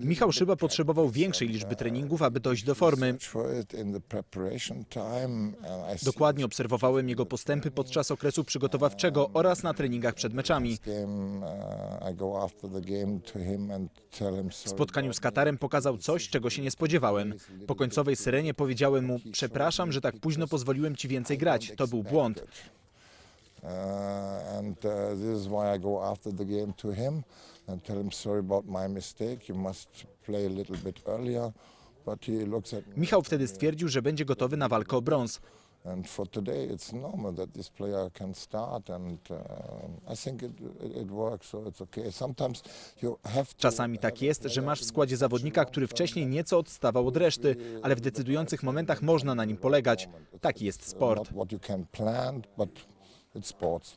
Michał Szyba potrzebował większej liczby treningów, aby dojść do formy. Dokładnie obserwowałem jego postępy podczas okresu przygotowawczego oraz na treningach przed meczami. uh, W spotkaniu z Katarem pokazał coś, czego się nie spodziewałem. Po końcowej syrenie powiedziałem mu: Przepraszam, że tak późno pozwoliłem ci więcej grać. To był błąd. Uh, and uh, this is why I go after the game to him and tell him sorry about my mistake. You must play a little bit earlier. But he looks at me Michał wtedy stwierdził, że będzie gotowy na walkę o brąz. and for today it's normal that this player can start and uh, I think it, it, it works so it's okay. Sometimes you have to Czasami tak jest, że masz w składzie zawodnika, który wcześniej nieco odstawał od reszty, ale w decydujących momentach można na nim polegać. Taki jest sport. not what you can plan, but it's sports.